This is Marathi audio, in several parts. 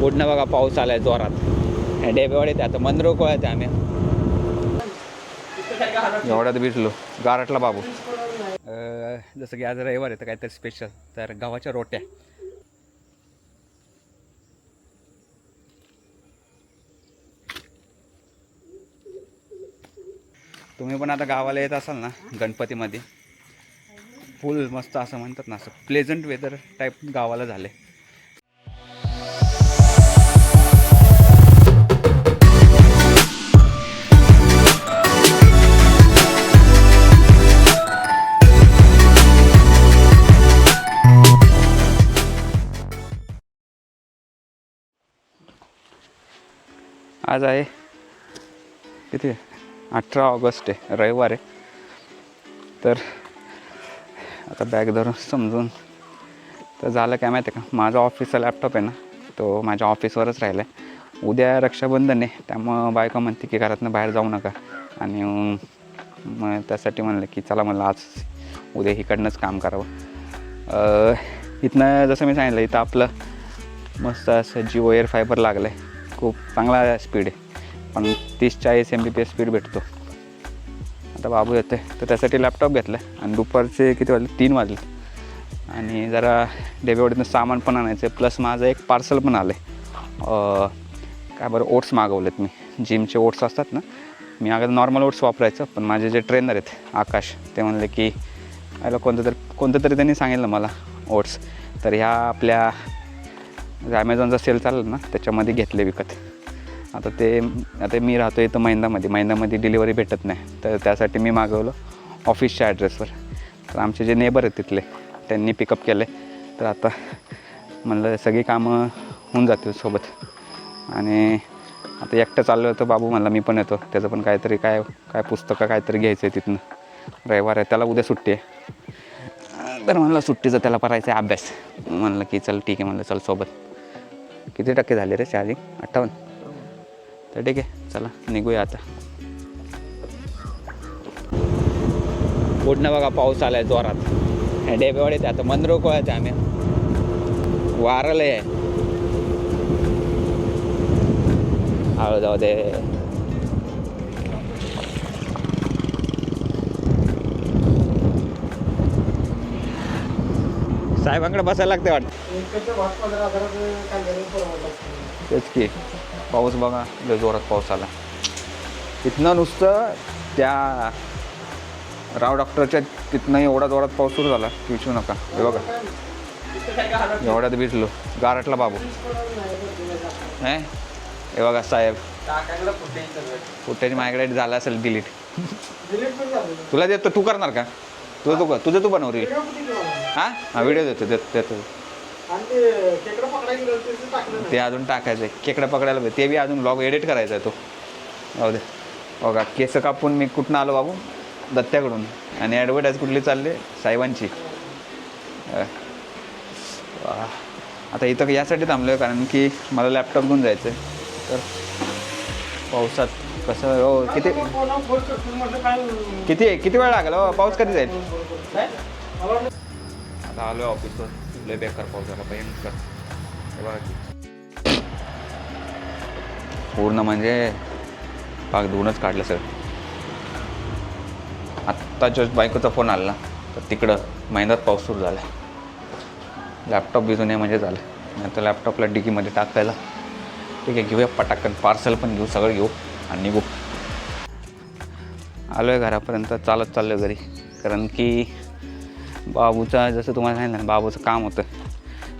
पुढनं बघा पाऊस आलाय जोरात. डेबेवाडीत आता मंदरोकोळ आहे आम्ही. एवढ्यात भिजलो गारटला बाबू. जसं की आज रविवार तर काहीतरी स्पेशल तर गव्हाच्या रोट्या. तुम्ही पण आता गावाला येत असाल ना गणपतीमध्ये. फुल मस्त असं म्हणतात ना असं प्लेझंट वेदर टाईप गावाला झाले आज आहे किती? अठरा ऑगस्ट आहे रविवार आहे. तर आता बॅग धरून समजून तर झालं काय माहिती आहे का? माझा ऑफिसचा लॅपटॉप आहे ना तो माझ्या ऑफिसवरच राहिला आहे उद्या रक्षाबंधन आहे त्यामुळं बायका म्हणते की घरातनं बाहेर जाऊ नका. आणि मग त्यासाठी म्हणलं की चला म्हणलं आज उद्या इकडनंच काम करावं. इथनं जसं मी सांगितलं इथं आपलं मस्त असं जिओ एअर फायबर लागलं आहे खूप चांगला स्पीड आहे. पण तीस चाळीस M B P S speed भेटतो. आता बाबू येते तर त्यासाठी लॅपटॉप घेतला आणि दुपारचे किती वाजले? तीन वाजले. आणि जरा डेबेवाडीतनं सामान पण आणायचं आहे प्लस माझं एक पार्सल पण आलं आहे काय बरं ओट्स मागवलेत मी. जिमचे ओट्स असतात ना? मी अगं नॉर्मल ओट्स वापरायचं पण माझे जे ट्रेनर आहेत आकाश ते म्हणले की याला कोणतं तरी कोणतं तरी त्यांनी सांगितलं मला ओट्स तर ह्या आपल्या ॲमेझॉनचा सेल चालला ना त्याच्यामध्ये घेतले विकत. आता ते आता मी राहतो इथं मैंदामध्ये मैंदामध्ये डिलिव्हरी भेटत नाही. तर त्यासाठी मी मागवलं ऑफिसच्या ॲड्रेसवर तर आमचे जे नेबर आहेत तिथले त्यांनी पिकअप केले तर आता म्हणलं सगळी कामं होऊन जातील सोबत. आणि आता एकटं चाललं होतं बाबू म्हणला मी पण येतो. त्याचं पण काहीतरी काय काय पुस्तकं काहीतरी घ्यायचं आहे तिथनं. रविवार आहे त्याला उद्या सुट्टी आहे. तर म्हणलं सुट्टीचं त्याला करायचं आहे अभ्यास. म्हणलं की चल ठीक आहे म्हणलं चल सोबत. किती टक्के झाले रे चार्जिंग अठ्ठावन्न. तर ठीक आहे चला निघूया आता. पुढनं बघा पाऊस आलाय जोरात. डेबेवाडीत आता मंदरोकोळ आहे आम्ही. वारलं आहे. हळू जाऊ दे. साहेबांकडे बसायला लागते वाटतं. तेच की. पाऊस बघा लय जोरात पाऊस आला. तिथनं नुसतं त्या राव डॉक्टरच्या तिथनं एवढा जोरात पाऊस सुरू झाला की विचारू नका. हे बघा. एवढ्यात भिजलो. गारटला बाबू. हे? हे बघा साहेब. फुटेज माझ्याकडे झाला असेल डिलीट तुला देतो तू करणार का? तुझं तू तुझं तू बनव रील हां? हा व्हिडिओ देतो देतो देतो. ते अजून टाकायचं आहे. खेकडं पकडायला पाहिजे. ते बी अजून ब्लॉग एडिट करायचा आहे तो. जाऊ दे. बघा केस कापून मी कुठनं आलो बाबू? दत्त्याकडून. आणि ॲडव्हर्टाईज कुठली चालली? साहेबांची. आता इथं यासाठी थांबलो आहे कारण की मला लॅपटॉप घेऊन जायचं आहे तर पावसात कसं हो किती किती किती वेळ लागेल? हो पाऊस कधी जाईल आता आलो आहे ऑफिसवर. लय बेकार पाऊस झाला भयंकर. हे बघा की. पूर्ण म्हणजे पाक धुवूनच काढलं सर आत्ता जस्ट बायकोचा फोन आला तर तिकडं महिन्यात पाऊस सुरू झाला. लॅपटॉप भिजून म्हणजे झालं. नाही तर लॅपटॉपला डिकीमध्ये टाकायला. ठीक आहे घेऊया पटाकन. पार्सल पण घेऊ सगळं घेऊ आणि निघू. आलो आहे घरापर्यंत चालत चाललो घरी. कारण की बाबूचा जसं तुम्हाला सांगितलं ना बाबूचं काम होतं.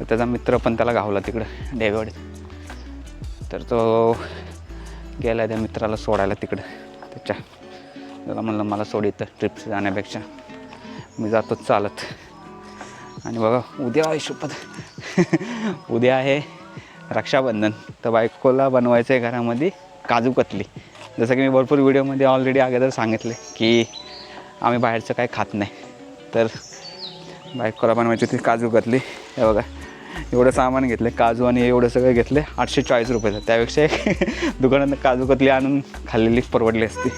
तर त्याचा मित्र पण त्याला घावला तिकडं डेगवाडीत तर तो गेला त्या मित्राला सोडायला तिकडं. त्याच्या त्याला म्हणलं मला सोड इथं ट्रिप्स जाण्यापेक्षा. मी जातो चालत. आणि बघा उद्या आहे उद्या आहे रक्षाबंधन. तर बायकोला बनवायचं आहे घरामध्ये काजू कतली. जसं की मी भरपूर व्हिडिओमध्ये ऑलरेडी अगोदर सांगितले की आम्ही बाहेरचं काय खात नाही. तर बायकोला बनवायची होती काजू कतली हे बघा एवढं सामान घेतलं काजू आणि एवढं सगळं घेतले आठशे चाळीस रुपयाचं त्यापेक्षा एक दुकानात काजू कतली आणून खाल्लेली परवडली असती.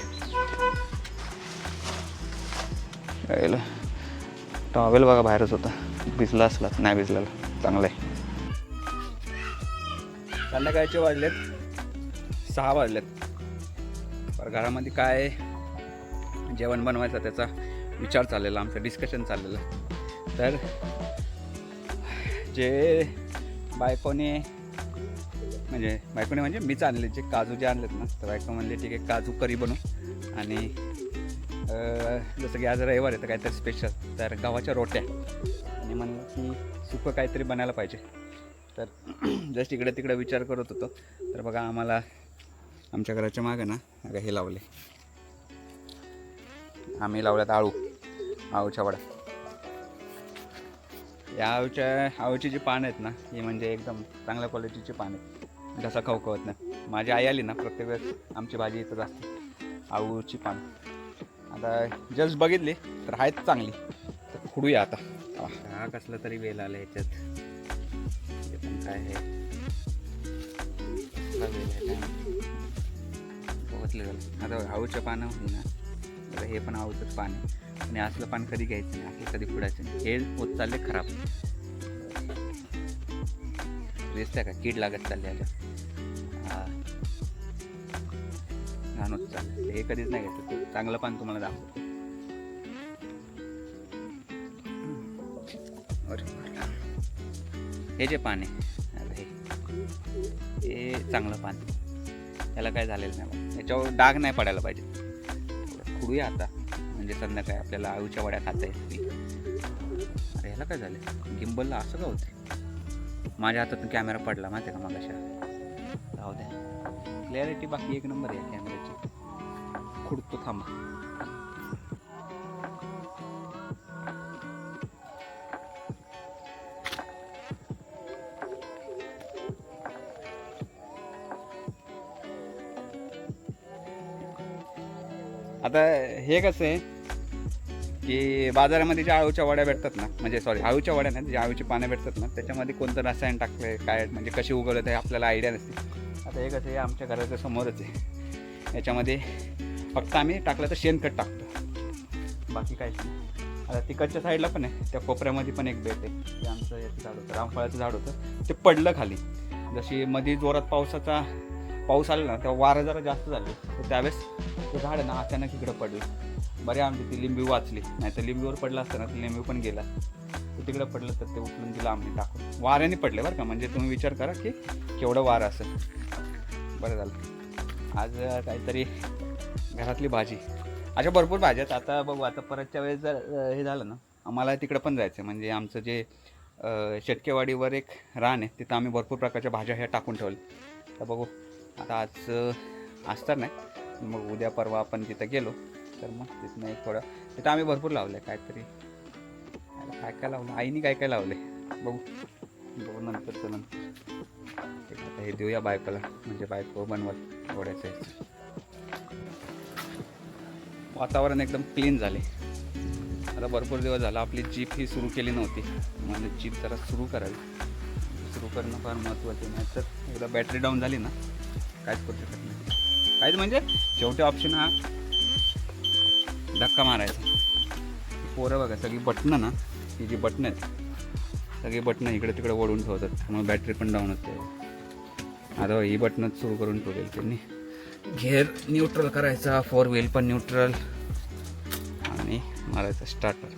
टॉवेल बघा बाहेरच होता. भिजला असला नाही भिजलेला चांगलं आहे. संध्याकाळचे वाजलेत. सहा वाजलेत. पर घरामध्ये काय जेवण बनवायचं त्याचा विचार चाललेला आमचं डिस्कशन चाललेलं. तर जे बायकोने म्हणजे बायकोने म्हणजे मीच आणले जे काजू जे आणलेत ना तर बायको म्हणले ठीक आहे काजू करी बनवू. आणि जसं की आज रविवार आहे तर काहीतरी स्पेशल तर गव्हाच्या रोट्या. आणि म्हणलं की सुकं काहीतरी बनायला पाहिजे. तर जस्ट इकडे तिकडे विचार करत होतो. तर बघा आम्हाला आमच्या घराच्या मागं ना बघा हे लावले. आम्ही लावल्यात आळू आळूच्या वडा. या आवच्या आवची जी पानं आहेत ना ही म्हणजे एकदम चांगल्या क्वालिटीची पानं आहेत. घसा खवखवत नाही. माझी आई आली ना प्रत्येक वेळेस आमची भाजी इथंच असते आऊची पानं. आता जस्ट बघितली तर आहेत चांगली. तर खुडूया आता. हा कसला तरी वेल आला ह्याच्यात हे पण काय आहे? पोहोचले झालं आता आऊच्या पानं होती ना. हे पण आऊचंच पाणी आणि असलं पान कधी घ्यायचं नाही असलं कधी फुडायचं नाही. हे होत चालले खराब. दिसतंय का? कीड लागत चालली याच्या घाण होत चाललं हे कधीच नाही घ्यायचं. चांगलं पान तुम्हाला दाखवतो. हे जे पान आहे हे चांगलं पान. याला काय झालेलं नाही याच्यावर डाग नाही पडायला पाहिजे. खुडूया आता? म्हणजे संध्याकाळी आपल्याला आळूच्या वड्या खाता येतील अरे ह्याला काय झालं गिंबलला असं का होते माझ्या हातातून कॅमेरा पडला माहिती आहे का मगाशा? राहू द्या. क्लॅरिटी बाकी एक नंबर आहे कॅमेऱ्याची. खुडतो थांबा. आता हे कसं आहे? की बाजारामध्ये ज्या आळूच्या वड्या भेटतात ना म्हणजे सॉरी आळूच्या वड्या नाही जे आळूची पानं भेटतात ना त्याच्यामध्ये कोणतं रसायन टाकलं काय म्हणजे कशी उगवलं ते आपल्याला आयडिया नसते. आता हे कसं हे आमच्या घराच्या समोरच आहे. याच्यामध्ये फक्त आम्ही टाकलं तर शेणखत टाकतो. बाकी काहीच नाही. आता तिकडच्या साईडला पण आहे त्या कोपऱ्यामध्ये पण एक बेट आहे ते आमचं याचं झाड होतं रामफळाचं झाड होतं ते पडलं खाली. जशी मध्ये जोरात पावसाचा पाऊस आला ना तेव्हा वारं जरा जास्त झाले तर त्यावेळेस ते झाड ना अचानक इकडं पडलं. बरे आमची ती लिंबी वाचली. नाही तर लिंबीवर पडला असतं ना लिंबी लिंबू पण गेला. तिकडं पडलं तर ते उचलून दिलं आम्ही टाकून. वाऱ्याने पडले बरं का म्हणजे तुम्ही विचार करा की केवढं वारं असेल. बरं झालं. आज काहीतरी घरातली भाजी. अशा भरपूर भाज्या आहेत. आता बघू आता परतच्या वेळेस जर हे झालं ना आम्हाला तिकडं पण जायचं म्हणजे आमचं जे शेटकेवाडीवर एक रान आहे तिथं आम्ही भरपूर प्रकारच्या भाज्या ह्या टाकून ठेवल्या. तर बघू आता आज अं, आज तर नाही. मग उद्या परवा आपण तिथं गेलो. तर मग तिथनं एक थोडं तिथं आम्ही भरपूर लावलं आहे काहीतरी काय काय लावलं आईने काय काय लावले बघू. बघू नंतर नंतर. ठीक आता हे देऊया बायकोला. म्हणजे बायको बनवत थोड्याचं वातावरण एकदम क्लीन झाले. आता भरपूर दिवस झाला आपली जीप ही सुरू केली नव्हती. म्हणजे जीप जरा सुरू करावी. सुरू करणं फार महत्त्वाचं नाही. तर एकदा बॅटरी डाऊन झाली ना काहीच करू शकत नाही. काहीच म्हणजे शेवटी ऑप्शन हा धक्का मारायचा. पोरं बघा सगळी बटणं ना ही जी बटणं आहेत सगळी बटणं इकडे तिकडे ओढून ठेवतात. त्यामुळे बॅटरी पण डाऊन होते. आता ही बटणंच सुरू करून ठेवलेली त्यांनी. घेअर न्यूट्रल करायचा फोर व्हील पण न्यूट्रल आणि मारायचा स्टार्टर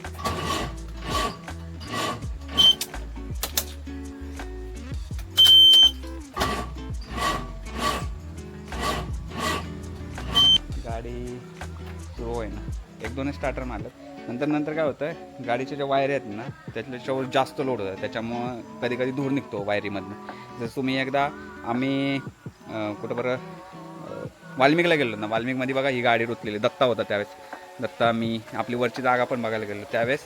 दोनच स्टार्टर मारलं नंतर नंतर काय होतं गाडीच्या ज्या वायरी आहेत ना त्याच्यावर जास्त लोड होतं त्याच्यामुळं कधी कधी धूर निघतो वायरीमधनं जसं तुम्ही एकदा आम्ही कुठं बरं वाल्मिकला गेलो ना वाल्मिकमध्ये बघा ही गाडी रुतलेली. दत्ता होता त्यावेळेस. दत्ता मी आपली वरची जागा पण बघायला गेलो. त्यावेळेस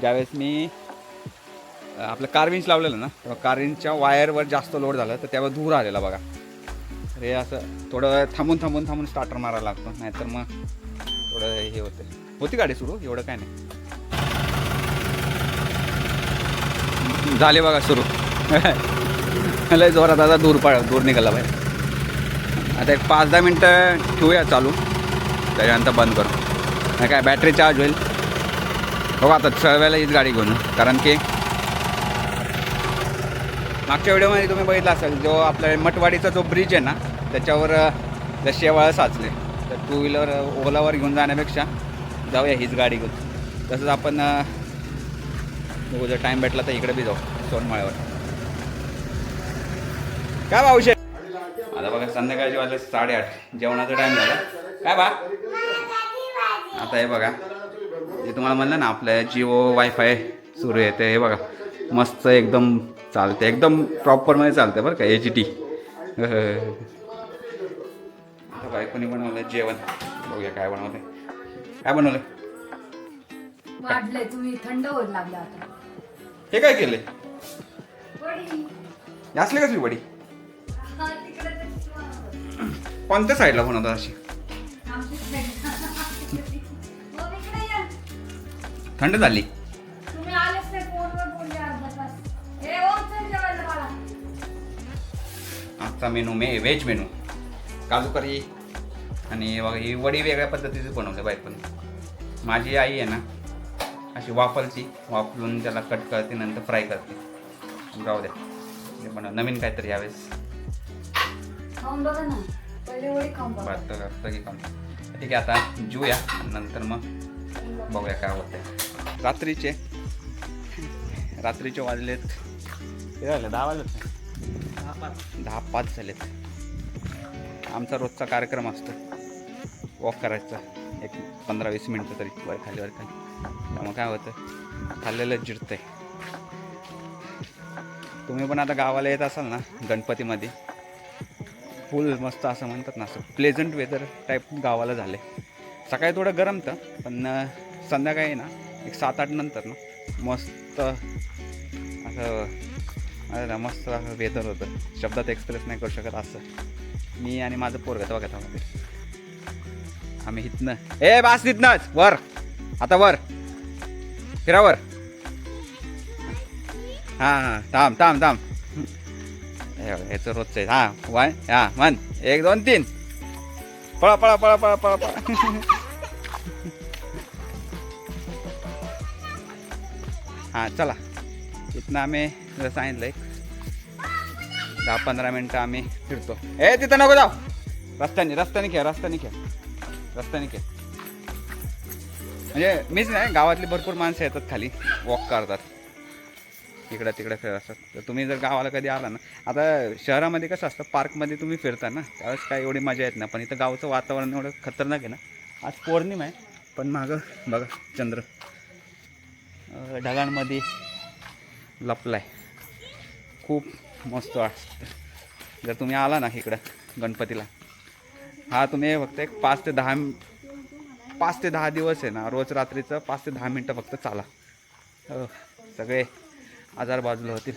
ज्यावेळेस मी आपलं कारविंच लावलेलं ना तेव्हा कारविंचच्या वायरवर जास्त लोड झालं तर त्यावर धूर आलेला बघा. हे असं थोडं थांबून थांबून थांबून स्टार्टर मारायला लागतो. नाहीतर मग थोडं हे होतं होती गाडी सुरू? एवढं काय नाही. झाले बघा सुरू. लय जोरात आता दूर पाळ दूर निघाला बाहेर. आता एक पाच दहा मिनटं ठेवूया चालू. त्याच्यानंतर बंद करू. नाही काय बॅटरी चार्ज होईल. हो आता सर्व्याला हीच गाडी घेऊन कारण की मागच्या व्हिडिओमध्ये तुम्ही बघितला असाल जो आपल्या मटवाडीचा जो ब्रिज आहे ना त्याच्यावर अ, शेवाळ साचले टू व्हीलर ओलावर घेऊन जाण्यापेक्षा जाऊया हीच गाडी घेऊन. तसंच आपण बघू जर टाईम भेटला तर इकडे बी जाऊ सोनमाळ्यावर. काय भाऊशे आता बघा संध्याकाळचे वाजले साडेआठ. जेवणाचा टाईम झाला. काय बा आता हे बघा हे तुम्हाला म्हणलं ना आपलं जिओ वायफाय सुरू आहे ते हे बघा. मस्त एकदम चालते एकदम प्रॉपरमध्ये चालते बरं का एच डी बायकोनी बनवलं जेवण. बघूया काय बनवलं काय बनवलं वाढलंय तुम्ही थंड होत लागला आता. हे काय केलंय? वडी. असली कसली हा, शिवा. कोणत्या साईडला बनवतात अशी. हो. थंड झाली. बाळा आजचा मेनू मे व्हेज मेनू. काजू करी आणि बघा ही वडी वेगळ्या पद्धतीची बनवते बायकोने माझी आई आहे ना अशी वाफलती वाफलून त्याला कट करते नंतर फ्राय करते. जाऊ द्या. हे बनव नवीन काहीतरी यावेळेस. भात की काम ठीक आहे आता जेऊया नंतर मग बघूया काय होतंय. रात्रीचे. रात्रीचे वाजलेत. वाजले दहा वाजलेत दहा पाच झालेत. आमचा रोजचा कार्यक्रम असतो. वॉक करायचा. एक पंधरा वीस मिनटं तरी वर खाली वर खाली. त्यामुळे काय होतं? खाल्लेलं जिरतंय. तुम्ही पण आता गावाला येत असाल ना गणपतीमध्ये फुल मस्त असं म्हणतात ना असं प्लेझंट वेदर टाईप गावाला झालं आहे सकाळी थोडं गरम तर पण संध्याकाळी ना एक सात आठ नंतर ना मस्त असं ना मस्त असं वेदर होतं. शब्दात एक्सप्रेस नाही करू शकत असं. मी आणि माझं पोरगं तेव्हा का आम्ही इथनं. ए बास तिथनंच वर. आता वर. फिरावर हां हां. थांब थांब थांब. हे तर याचं रोजचं आहे. हां वन हां मन एक दोन तीन. पळा पळा पळा पळा पळा पळा. हां चला. इथनं आम्ही जसं सांगितलं एक दहा पंधरा मिनटं आम्ही फिरतो. ए तिथं नको जाऊ. रस्त्याने रस्त्याने खेळ रस्त्याने खेळ. रस्त्याने के. म्हणजे मीच नाही गावातली भरपूर माणसं येतात खाली. वॉक करतात. इकडं तिकडं फिरत असतात. तर तुम्ही जर गावाला कधी आला ना आता शहरामध्ये कसं असतं पार्कमध्ये तुम्ही फिरता ना त्यावेळेस काय एवढी मजा येत नाही. पण इथं गावचं वातावरण एवढं खतरनाक आहे ना आज पौर्णिमा आहे. पण मागं बघा चंद्र. अं, ढगांमध्ये लपलाय. खूप मस्त वाटतं. जर तुम्ही आला ना इकडं गणपतीला हा तुम्ही फक्त एक पाच ते दहा पाच ते दहा दिवस आहे ना रोज रात्रीचं पाच ते दहा मिनटं फक्त चाला. हो सगळे आजार बाजूला होतील.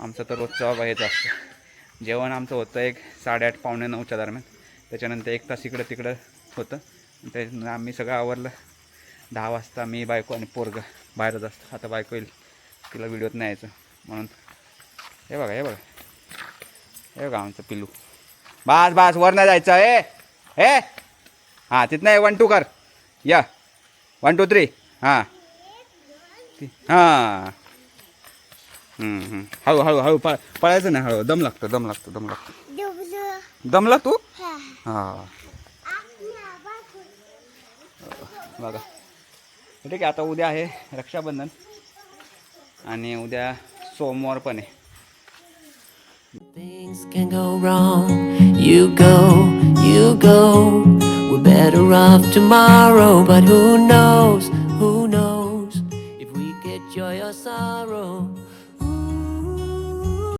आमचं तर रोजचं बाबा हेच असतं. जेवण आमचं होतं एक साडेआठ पावणे नऊच्या दरम्यान. त्याच्यानंतर एक तास इकडं तिकडं होतं. ते आम्ही सगळं आवरलं. दहा वाजता मी बायको आणि पोरगं बाहेरच असतं. आता बायको येईल तिला व्हिडिओत नाही यायचं म्हणून. हे बघा हे बघा. हे बघा आमचं पिलू बास बास वर नाही जायचं ए हे हां तिथनं आहे वन टू कर. या. वन टू थ्री हां. हां. हळू हळू हळू पळ पळायचं नाही हळू. दम लागतो दम लागतो दम लागतो. दमला तू हां. बघा. ठीक आहे आता उद्या आहे रक्षाबंधन. आणि उद्या सोमवार पण आहे. Can go wrong. You go, you go. We're better off tomorrow, but who knows?